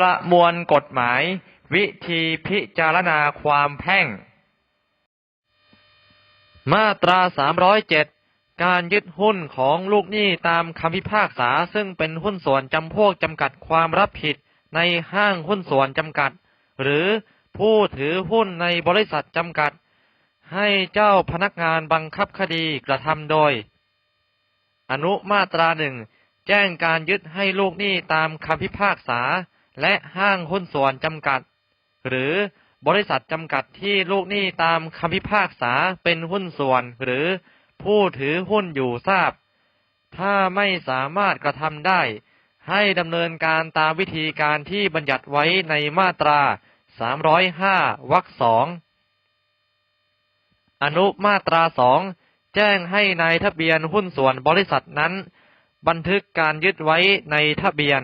ประมวลกฎหมาย วิธีพิจารณาความแพ่ง มาตรา 307 การยึดหุ้นของลูกหนี้ตามคำพิพากษาซึ่งเป็นหุ้นส่วนจำพวกจำกัดความรับผิดในห้างหุ้นส่วนจำกัด หรือผู้ถือหุ้นในบริษัทจำกัด ให้เจ้าพนักงานบังคับคดีกระทำโดย อนุมาตราหนึ่งแจ้งการยึดให้ลูกหนี้ตามคำพิพากษา และห้างหุ้นส่วนจำกัด หรือบริษัทจำกัดที่ลูกหนี้ตามคำพิพากษาเป็นหุ้นส่วน หรือผู้ถือหุ้นอยู่ทราบ ถ้าไม่สามารถกระทำได้ ให้ดำเนินการตามวิธีการที่บัญญัติไว้ในมาตรา 305วรรคสองอนุมาตราสองแจ้งให้ในายทะเบียนหุ้นส่วนบริษัทนั้น บันทึกการยึดไว้ในทะเบียน